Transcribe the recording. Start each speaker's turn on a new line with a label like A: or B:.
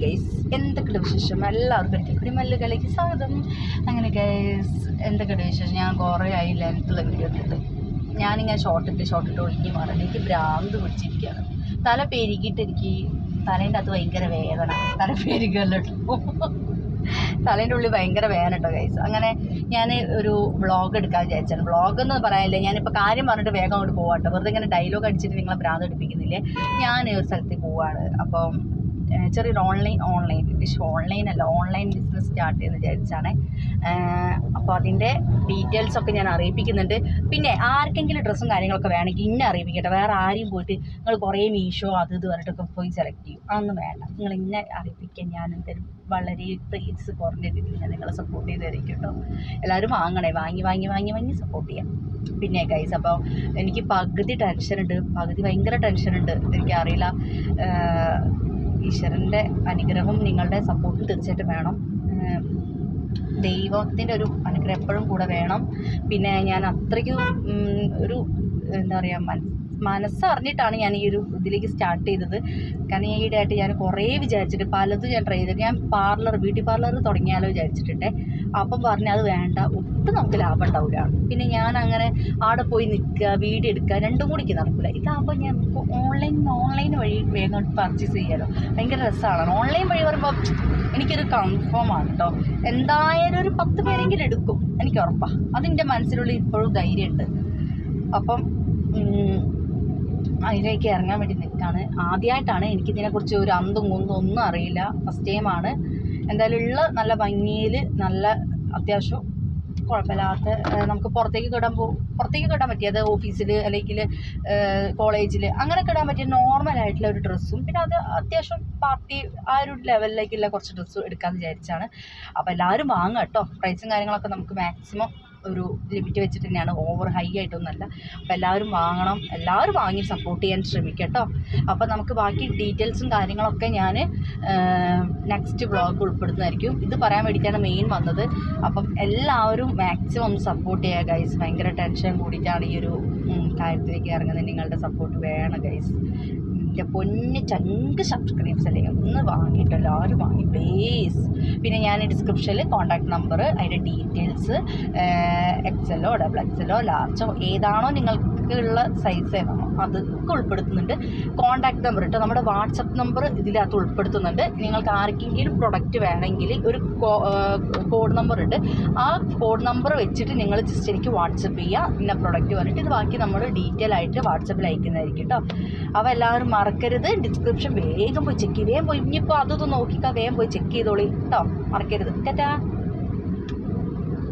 A: Guys എന്തൊക്കെയുണ്ട് വിശേഷം? എല്ലാവർക്കും എനിക്ക് കുടിമല്ലുകളിലേക്ക് സ്വാഗതം. അങ്ങനെ ഗൈസ് എന്തൊക്കെയുണ്ട് വിശേഷം? ഞാൻ കുറേ ആയി ലെങ്ത്തുള്ള വീഡിയോ ഇട്ടിട്ട്. ഞാനിങ്ങനെ ഷോർട്ടിട്ട് ഷോർട്ടിട്ട് ഒഴിഞ്ഞ് മാറണം എനിക്ക് ഭ്രാന്ത് പിടിച്ചിരിക്കുകയാണ്. തല പെരുകിയിട്ട് എനിക്ക് തലേന്റെ അകത്ത് ഭയങ്കര വേദന. തല പെരുകല്ലോ തലേന്റെ ഉള്ളിൽ ഭയങ്കര വേദന കേട്ടോ ഗൈസ് അങ്ങനെ ഞാൻ ഒരു വ്ളോഗ് എടുക്കാൻ വിചാരിച്ചാണ്. വ്ളോഗ് എന്ന് പറയാനില്ല. ഞാനിപ്പോൾ കാര്യം പറഞ്ഞിട്ട് വേഗം അങ്ങോട്ട് പോവാട്ടോ. വെറുതെ ഇങ്ങനെ ഡയലോഗ് അടിച്ചിട്ട് നിങ്ങളെ ഭ്രാന്ത് എടുപ്പിക്കുന്നില്ലേ ഞാൻ ഒരു സ്ഥലത്ത് പോവാണ്. അപ്പം ചെറിയൊരു ഓൺലൈൻ ഓൺലൈൻ ഓൺലൈൻ അല്ല ഓൺലൈൻ ബിസിനസ് സ്റ്റാർട്ട് ചെയ്യുന്ന വിചാരിച്ചാണ്. അപ്പോൾ അതിന്റെ ഡീറ്റെയിൽസ് ഒക്കെ ഞാൻ അറിയിപ്പിക്കുന്നുണ്ട്. പിന്നെ ആർക്കെങ്കിലും ഡ്രസ്സും കാര്യങ്ങളൊക്കെ വേണമെങ്കിൽ ഇന്നെ അറിയിപ്പിക്കട്ടെ. വേറെ ആരെയും പോയിട്ട് നിങ്ങൾ കുറേ മീഷോ അത് ഇത് പറഞ്ഞിട്ടൊക്കെ പോയി സെലക്ട് ചെയ്യും. അതൊന്നും വേണ്ട. നിങ്ങൾ ഇന്നെ അറിയിപ്പിക്കാൻ ഞാൻ എന്തായാലും വളരെ പ്രൈസ് കുറഞ്ഞ രീതിയിൽ ഞാൻ നിങ്ങളെ സപ്പോർട്ട് ചെയ്ത് തരും കേട്ടോ. എല്ലാവരും വാങ്ങണേ. വാങ്ങി വാങ്ങി വാങ്ങി വാങ്ങി സപ്പോർട്ട് ചെയ്യാം. പിന്നെ ഗൈസ് അപ്പോൾ എനിക്ക് പകുതി ടെൻഷനുണ്ട് പകുതി ഭയങ്കര ടെൻഷനുണ്ട് എനിക്കറിയില്ല. ഈശ്വരന്റെ അനുഗ്രഹം നിങ്ങളുടെ സപ്പോർട്ട് തീർച്ചയായിട്ടും വേണം. ദൈവത്തിന്റെ ഒരു അനുഗ്രഹം എപ്പോഴും കൂടെ വേണം. പിന്നെ ഞാൻ അത്രയ്ക്കും ഒരു എന്താ പറയുക മന മനസ്സറിഞ്ഞിട്ടാണ് ഞാൻ ഈ ഒരു ഇതിലേക്ക് സ്റ്റാർട്ട് ചെയ്തത്. കാരണം ഈ ഇടയായിട്ട് ഞാൻ കുറേ വിചാരിച്ചിട്ട് പലതും ഞാൻ ട്രൈ ചെയ്തിട്ട് ഞാൻ പാർലർ ബ്യൂട്ടി പാർലർ തുടങ്ങിയാലോ വിചാരിച്ചിട്ടുണ്ട്. അപ്പം പറഞ്ഞു അത് വേണ്ട ഒട്ടും നമുക്ക് ലാഭം ഉണ്ടാവില്ല പിന്നെ ഞാൻ അങ്ങനെ അവിടെ പോയി നിൽക്കുക വീഡിയോ എടുക്കുക രണ്ടും കൂടി എനിക്ക് നടക്കില്ല ഇതാകുമ്പോൾ ഞാൻ ഓൺലൈൻ വഴി വേഗം പർച്ചേസ് ചെയ്യാലോ. ഭയങ്കര രസമാണ് ഓൺലൈൻ വഴി പറയുമ്പോൾ എനിക്കൊരു കൺഫേം ആണ് കേട്ടോ എന്തായാലും ഒരു പത്ത് പേരെങ്കിലും എടുക്കും എനിക്ക് ഉറപ്പാണ് അതിന്റെ മനസ്സിലുള്ള ഇപ്പോഴും ധൈര്യമുണ്ട്. അപ്പം അതിലേക്ക് ഇറങ്ങാൻ വേണ്ടി നിൽക്കുകയാണ് ആദ്യമായിട്ടാണ് എനിക്കിതിനെക്കുറിച്ച് ഒരു അന്തും കുന്തും ഒന്നും അറിയില്ല. ഫസ്റ്റ് ടൈമാണ് എന്തായാലും ഉള്ള നല്ല ഭംഗിയിൽ നല്ല അത്യാവശ്യം കുഴപ്പമില്ലാത്ത നമുക്ക് പുറത്തേക്ക് കിടാൻ പോ പുറത്തേക്ക് കിടാൻ പറ്റിയത് ഓഫീസിൽ അല്ലെങ്കിൽ കോളേജിൽ അങ്ങനെ കിടാൻ പറ്റിയ നോർമൽ ആയിട്ടുള്ള ഒരു ഡ്രസ്സും. പിന്നെ അത് അത്യാവശ്യം പാർട്ടി ആ ഒരു ലെവലിലേക്കുള്ള കുറച്ച് ഡ്രസ്സും എടുക്കാമെന്ന് വിചാരിച്ചാണ്. അപ്പോൾ എല്ലാവരും വാങ്ങുക കേട്ടോ. പ്രൈസും കാര്യങ്ങളൊക്കെ നമുക്ക് മാക്സിമം ഒരു ലിമിറ്റ് വെച്ചിട്ട് തന്നെയാണ്. ഓവർ ഹൈ ആയിട്ടൊന്നുമല്ല. അപ്പോൾ എല്ലാവരും വാങ്ങണം. എല്ലാവരും വാങ്ങി സപ്പോർട്ട് ചെയ്യാൻ ശ്രമിക്കുക കേട്ടോ അപ്പോൾ നമുക്ക് ബാക്കി ഡീറ്റെയിൽസും കാര്യങ്ങളൊക്കെ ഞാൻ നെക്സ്റ്റ് വ്ളോഗ് ഉൾപ്പെടുത്തുന്നതായിരിക്കും. ഇത് പറയാൻ വേണ്ടിയിട്ടാണ് മെയിൻ വന്നത്. അപ്പം എല്ലാവരും മാക്സിമം സപ്പോർട്ട് ചെയ്യുക ഗൈസ് ഭയങ്കര ടെൻഷൻ കൂടിയിട്ടാണ് ഈ ഒരു കാര്യത്തിലേക്ക് ഇറങ്ങുന്നത്. നിങ്ങളുടെ സപ്പോർട്ട് വേണം ഗൈസ് എന്റെ പൊന്ന് ചങ്ക് സബ്സ്ക്രൈബ്സ് അല്ലേ? ഒന്ന് വാങ്ങിയിട്ടല്ലോ എല്ലാവരും വാങ്ങി. പ്ലീസ് പിന്നെ ഞാൻ ഡിസ്ക്രിപ്ഷനിൽ കോൺടാക്ട് നമ്പർ അതിന്റെ ഡീറ്റെയിൽസ് എക്സലോ ഡബിൾ എക്സലോ ലാർജോ ഏതാണോ നിങ്ങൾക്കുള്ള സൈസ് ഏതാണോ അതൊക്കെ ഉൾപ്പെടുത്തുന്നുണ്ട്. കോൺടാക്ട് നമ്പർ കേട്ടോ നമ്മുടെ വാട്സപ്പ് നമ്പർ ഇതിനകത്ത് ഉൾപ്പെടുത്തുന്നുണ്ട്. നിങ്ങൾക്ക് ആർക്കെങ്കിലും പ്രൊഡക്റ്റ് വേണമെങ്കിൽ ഒരു കോഡ് നമ്പർ ഉണ്ട്. ആ കോഡ് നമ്പർ വെച്ചിട്ട് നിങ്ങൾ ജസ്റ്റ് എനിക്ക് വാട്സപ്പ് ചെയ്യുക ഇന്ന പ്രൊഡക്റ്റ് പറഞ്ഞിട്ട് ഇത് ബാക്കി നമ്മൾ ഡീറ്റെയിൽ ആയിട്ട് വാട്സപ്പിൽ അയക്കുന്നതായിരിക്കും കേട്ടോ അപ്പോൾ എല്ലാവരും മറക്കരുത്. ഡിസ്ക്രിപ്ഷൻ വേഗം പോയി ചെക്ക് ചെയ്ത് വേഗം പോയി. ഇനിയിപ്പോൾ അതൊന്ന് നോക്കിക്കാൻ വേഗം പോയി ചെക്ക് ചെയ്തോളി കേട്ടോ മറക്കരുത്. ടാറ്റാ.